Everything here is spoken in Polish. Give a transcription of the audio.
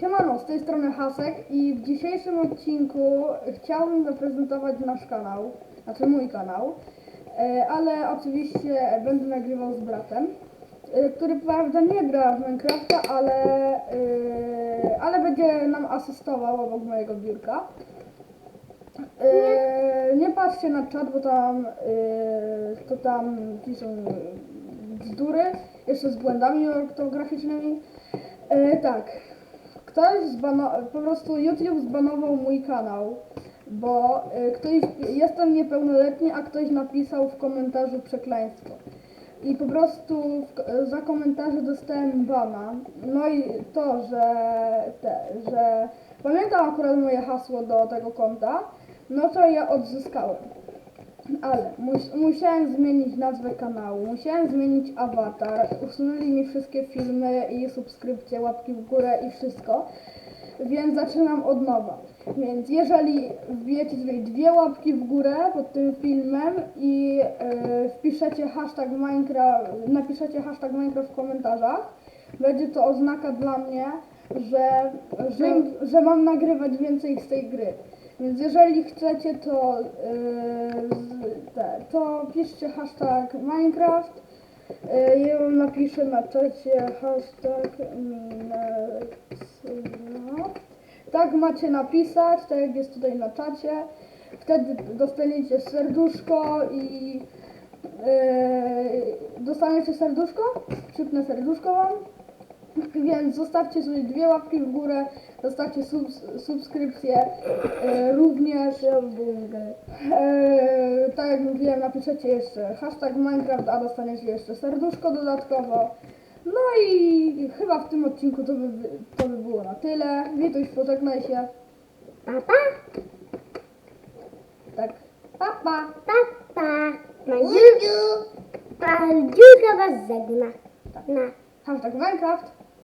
Siemano, z tej strony Hasek i w dzisiejszym odcinku chciałbym zaprezentować nasz kanał, znaczy mój kanał, e, ale oczywiście będę nagrywał z bratem, e, który prawda nie gra w Minecrafta, ale, e, ale będzie nam asystował obok mojego biurka. Nie patrzcie na czat, bo tam, to tam piszą bzdury, jeszcze z błędami ortograficznymi. Tak, ktoś zbano- po prostu YouTube zbanował mój kanał, bo y, ktoś, jestem niepełnoletni, a ktoś napisał w komentarzu przekleństwo. I po prostu w, za komentarze dostałem bana. No i to, że, te, że pamiętam akurat moje hasło do tego konta, no to je odzyskałem. Ale mus, musiałem zmienić nazwę kanału, musiałem zmienić awatar, usunęli mi wszystkie filmy i subskrypcje, łapki w górę i wszystko, więc zaczynam od nowa. Więc jeżeli wbijecie sobie dwie łapki w górę pod tym filmem i e, wpiszecie hashtag Minecraft, napiszecie hashtag Minecraft w komentarzach, będzie to oznaka dla mnie, że, że, że mam nagrywać więcej z tej gry. Więc jeżeli chcecie, to, yy, to piszcie hashtag Minecraft. Yy, ja wam napiszę na czacie hashtag Minecraft. Tak macie napisać, tak jak jest tutaj na czacie. Wtedy dostaniecie serduszko i yy, dostaniecie serduszko. Przypnę serduszko wam. Więc zostawcie sobie dwie łapki w górę, zostawcie subs subskrypcję e, również. E, tak jak mówiłem, napiszecie jeszcze hashtag Minecraft, a dostaniecie jeszcze serduszko dodatkowo. No i chyba w tym odcinku to by, to by było na tyle. Wituś, pożegnaj się. Papa, Tak. Pa, pa. papa, Madziusiu, Madziusia was żegna. Na Hashtag Minecraft.